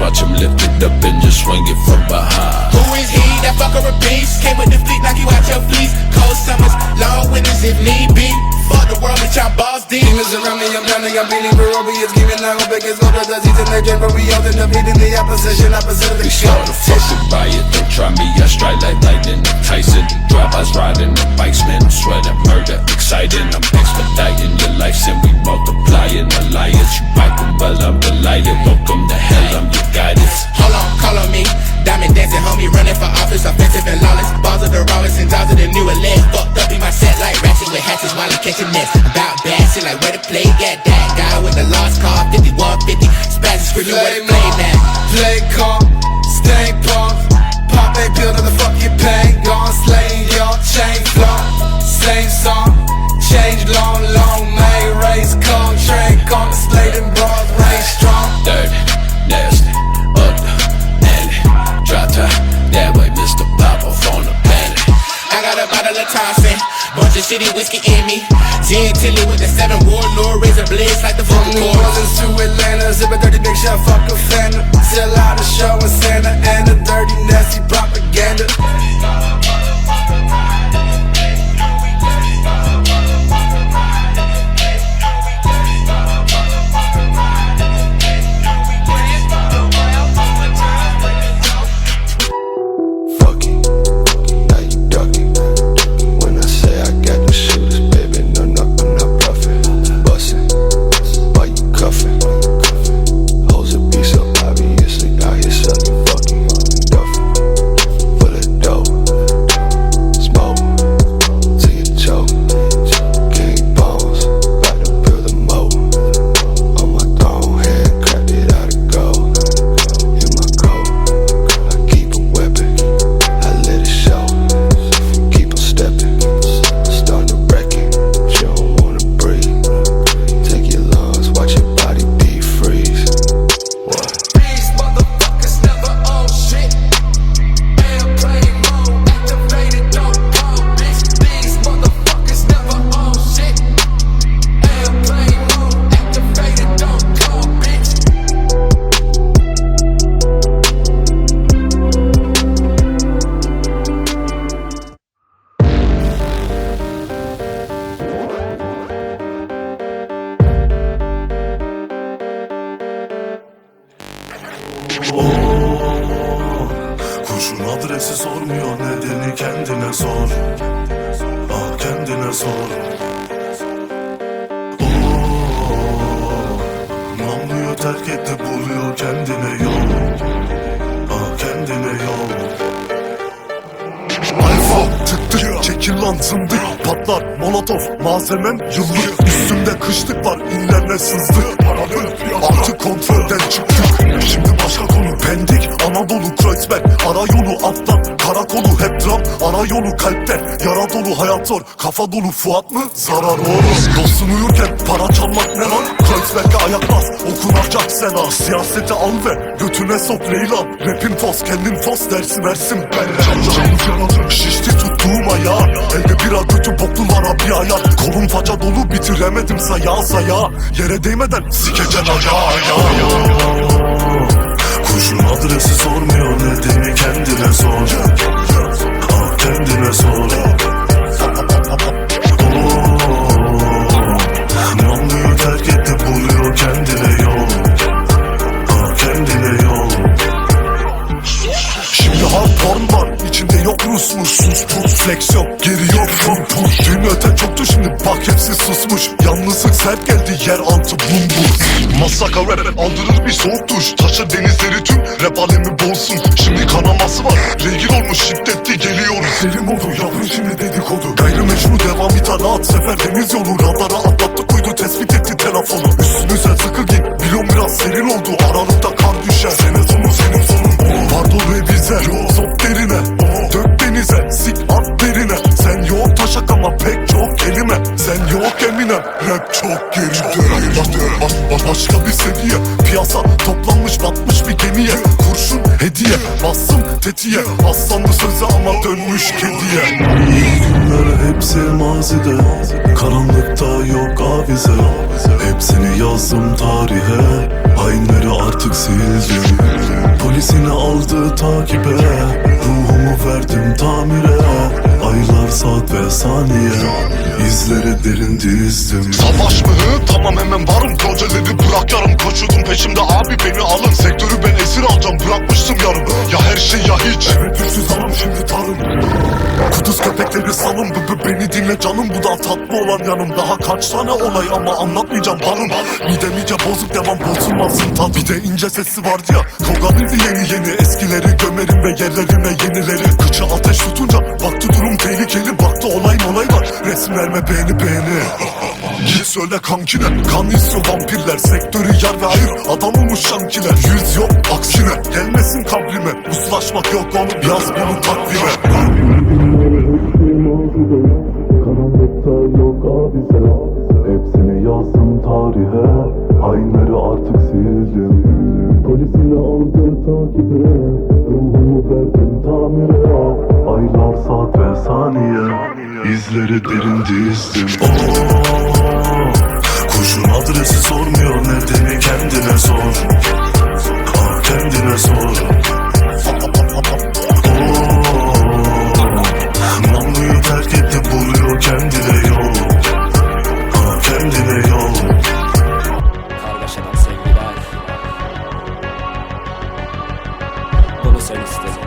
watch him lift it up and just swing it from behind. Who is he? That fucker a beast. Came with the fleet, knock you out your fleece. Cold summers, long winters if need be. Fuck the world, bitch, I'm balls deep. Demons around me, I'm drowning, I'm bleeding Barobi is giving, I hope it gets older The season they drink, but we all end up hitting the opposition Opposite of the Be show sure to fucking buy it. Don't try me, I strike like lightning. Tyson, drive-bys riding the bikes, man. I'm sweating murder, exciting. I'm expediting your life, and we multiplying alliance. You biting, well, I'm the delighted. Welcome to hell, I'm your guidance. Hold on, call on me. Diamond dancing, homie, running for office, offensive and lawless. Balls of the rawest and jaws of the newer legs. Fucked up in my set like ratchet with hatches while I'm catching nets. About bad shit like where to play. Got that guy with the lost car, 5150. Spaz screw you where to play now. Play calm, stay palm 10 with the 7 Warlord Razor Blade. Terk etti buluyor kendine yol. Ah kendine yol. Alfa tık tık çekil lan zındık. Patlar molotof malzemem yıllık. Üstümde kışlık var illerine sızdı Artık kontrolden çıktık. Şimdi başka konu pendik Anadolu Kreuzberg. Ara yolu atlan karakolu hep dram Ara yolu kalpten yara dolu hayat zor Kafa dolu Fuat mı? Zarar olur. Dostun uyurken para çalmak ne lan? Kreuzberg'e ayak bas okunacak sena Siyaseti al ve götüne sok Leyla. Rapin fos kendin fos dersi versin. Ben Can can şişti tuttuğum ayağı. Elde bira götü boklulara bir ayar Kolum faca dolu bitiremedim saya saya. Yere değmeden sikecen ayağı ayağı Kurşun adresi sormuyor nedeni kendine sor. Ah kendine sor. Namluyu terk etti buluyor kendine yol. Ah kendine yol. Şimdi hard porn var içinde yok Rusmuş Sus pus flex yok geri yok full push Düğün öten çoktu şimdi bak hepsi susmuş. Yalnızlık sert geldi yer altı bum bum Masaka rap aldırır bir soğuk duş tüm rap alemi bozsun Şimdi kanaması var. Regil olmuş şiddetli geliyoruz Selim oldu yavrum şimdi dedikodu. Gayrimeşru devam itaat sefer deniz yolu Başka bir seviye Piyasa toplanmış batmış bir gemiye. Kurşun hediye Bassım tetiğe. Aslanlı sözü ama dönmüş kediye. İyi günler hepsi mazide. Karanlıkta yok avize. Hepsini yazdım tarihe. Hainleri artık sildim. Polisini aldı takibe. Ruhumu verdim tamire Aylar saat ve saniye. İzleri derin dizdim Savaş mı? Tamam hemen varım. Projeleri bırak yarım Koşuyordum peşimde. Abi beni alın. Sektörü ben esir alacağım. Bırakmıştım yarım Ya her şey ya hiç. Evet üstsüz alım şimdi tarım. Kuduz köpekleri salın. B- b- Beni dinle canım. Bu da tatlı olan yanım Daha kaç tane olay ama anlatmayacağım. Balım Midem iyice bozuk. Devam bozulmasın tat Bir de ince sesi vardı ya. Kavga yeni yeni. Eskileri gömerim ve yerlerine yenileri. Kıçı ateş tutunca durum tehlikeli Baktı olay molay var. Resimlerime beğeni beğeni Git söyle kankine Kan istiyor vampirler. Sektörü yer ve ayır Adam olmuş şankiler. Yüz yok aksine Gelmesin kabrime. Uzlaşmak yok oğlum Yaz bunu takvime takibe Ruhumu verdim tamire Aylar saat ve saniye İzleri derin dizdim Oo, Kurşun adresi sormuyor nedeni kendine sor. Ah kendine sor. Oo, Namluyu terk etti buluyor kendine Bunu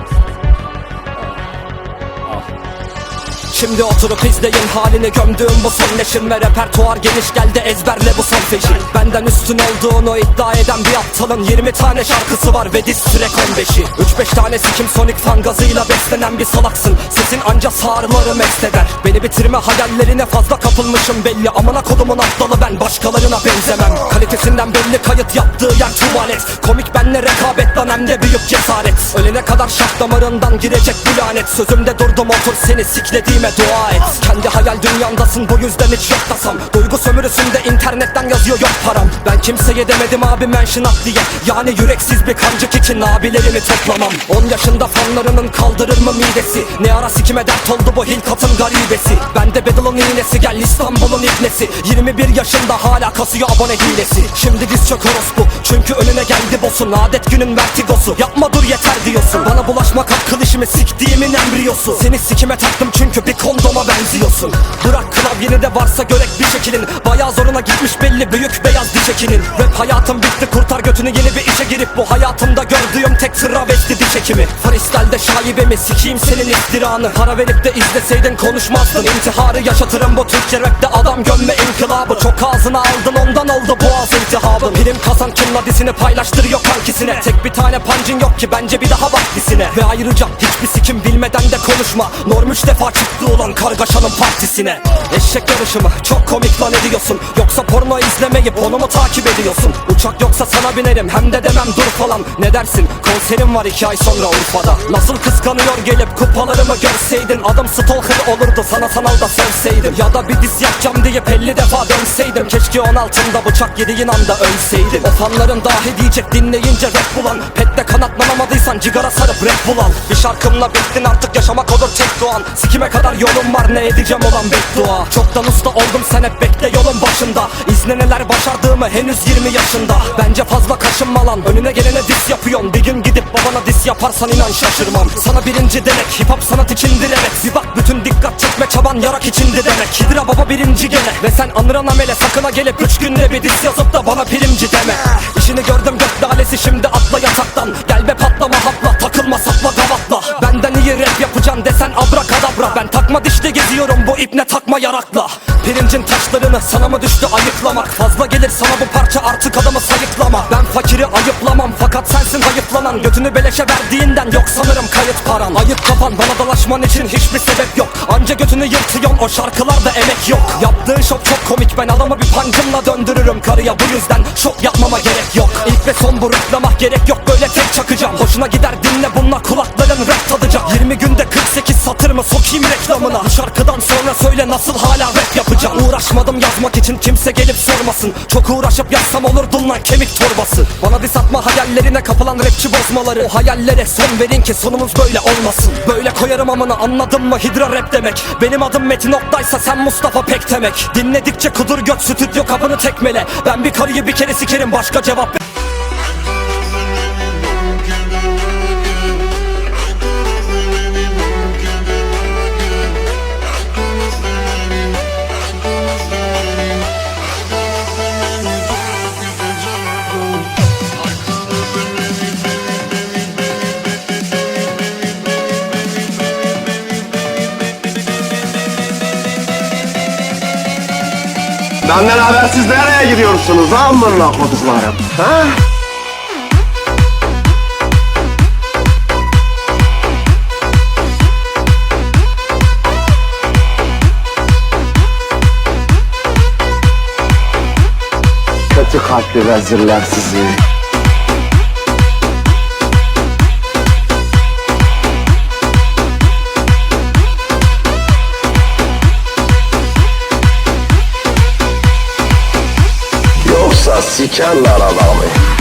Şimdi oturup izleyin halini gömdüğüm bu son leşim Ve repertuar geniş geldi ezberle bu son feşi Benden üstün olduğunu iddia eden bir aptalın 20 tane şarkısı var ve diz track 15'i 3-5 tanesi kim sonik fan gazıyla beslenen bir salaksın. Sesin anca sağırları mest Beni bitirme hayallerine fazla kapılmışım belli. Amına kodumun aptalı ben başkalarına benzemem. Kalitesinden belli kayıt yaptığı yer tuvalet. Komik benle rekabet lan hem de büyük cesaret. Ölene kadar şah damarından girecek bu lanet. Sözümde durdum otur seni siklediğime dua et. Kendi hayal dünyandasın bu yüzden hiç yok tasam Duygu sömürüsünde internetten yazıyor yok param. Ben kimseye demedim abi mention at diye. Yani yüreksiz bir kancık için abilerimi toplamam. 10 yaşında fanlarının kaldırır mı midesi? Ne ara sikime dert oldu bu hilkatın garibesi? Bende Battle'ın iğnesi gel İstanbul'un ibnesi. 21 yaşında hala kasıyor abone hilesi. Şimdi diz çök orospu çünkü önüne geldi boss'un. Adet günün vertigosu. Yapma dur yeter diyorsun. Bana bulaşmak akıl işimi siktiğimin embriyosu. Seni sikime taktım çünkü bir kol kondoma benziyorsun. Bırak klavyeni de varsa görek bir şekilin. Bayağı zoruna gitmiş belli büyük beyaz diş ekinin Rap hayatım bitti kurtar götünü yeni bir işe girip Bu hayatımda gördüğüm tek travesti diş hekimi. Freestyle'de şaibemi sikeyim senin iftiranı. Para verip de izleseydin konuşmazdın. İntiharı yaşatırım bu Türkçe rapte adam gömme inkılabı. Çok ağzına aldın ondan oldu boğaz iltihabı Prim kazan kimla dizini paylaştırıyor kankisine Tek bir tane pancın yok ki bence bir daha vaktisine Ve ayrıca hiçbir sikim bilmeden de konuşma. Norm üç defa çıktı ulan kargaşanın partisine. Eşek yarışı mı çok komik lan ediyorsun. Yoksa porno izlemeyip onu mu takip ediyorsun? Uçak yoksa sana binerim hem de demem dur falan. Ne dersin? Konserim var iki ay sonra Urfa'da. Nasıl kıskanıyor gelip kupalarımı görseydin? Adım stalker olurdu sana sanalda sövseydim Ya da bir diss yapacağım deyip 50 defa dönseydim. Keşke 16'ımda bıçak yediğin anda ölseydim O fanların dahi diyecek dinleyince rap bulan. Pette kanatlanamadıysan cigara sarıp rap bulan. Bir şarkımla bittin artık yaşamak olur tek doğan. Sikime kadar yolum var. Ne edeceğim olan beddua Çoktan usta oldum sen hep bekle yolun başında. İzle neler başardığımı henüz 20 yaşında. Bence fazla kaşınma lan önüne gelene dis yapıyorsun. Bir gün gidip babana dis yaparsan inan şaşırmam. Sana birinci demek hip hop sanat içindir evet Bir bak bütün dikkat çekme çaban yarak içindi demek. Hidra baba birinci gene. Ve sen anıran amele sakına gelip Üç günde bir dis yazıp da bana primci deme. İşini gördüm gök dalesi şimdi atla yataktan. Gel be patlama hapla takılma sapla gavatla. Benden iyi rap yapacaksın desen abrakadabra. Ben takma dişle geziyorum bu ipne takma yarakla. Pirincin taşlarını sana mı düştü ayıklamak Fazla gelir sana bu parça artık adamı sayıklama. Ben fakiri ayıplamam fakat sensin hayıflanan Götünü beleşe verdiğinden yok sanırım kayıt paran. Ayıp kafan bana dalaşman için hiçbir sebep yok. Anca götünü yırtıyorsun o şarkılarda emek yok. Yaptığın şok çok komik ben adamı bir pancımla döndürürüm. Karıya Bu yüzden şok yapmama gerek yok. İlk ve son bu gerek yok böyle tek çakacağım. Hoşuna gider dinle bununla kulakların 48 satır mı sokayım reklamına. Şarkıdan sonra söyle nasıl hala rap yapacağım. Uğraşmadım yazmak için kimse gelip sormasın. Çok uğraşıp yazsam olurdun lan kemik torbası Bana dis atma hayallerine kapılan rapçi bozmaları. O hayallere son verin ki sonumuz böyle olmasın. Böyle koyarım amına anladın mı? Hidra rap demek. Benim adım Metin Oktay'sa sen Mustafa Pek demek. Dinledikçe kudur göt stüdyo kapını tekmele. Ben bir karıyı bir kere sikerim başka cevap Benden habersiz nereye gidiyorsunuz amına koduklarım? Ha? Kötü kalpli vezirler sizi. Sikerler adamı.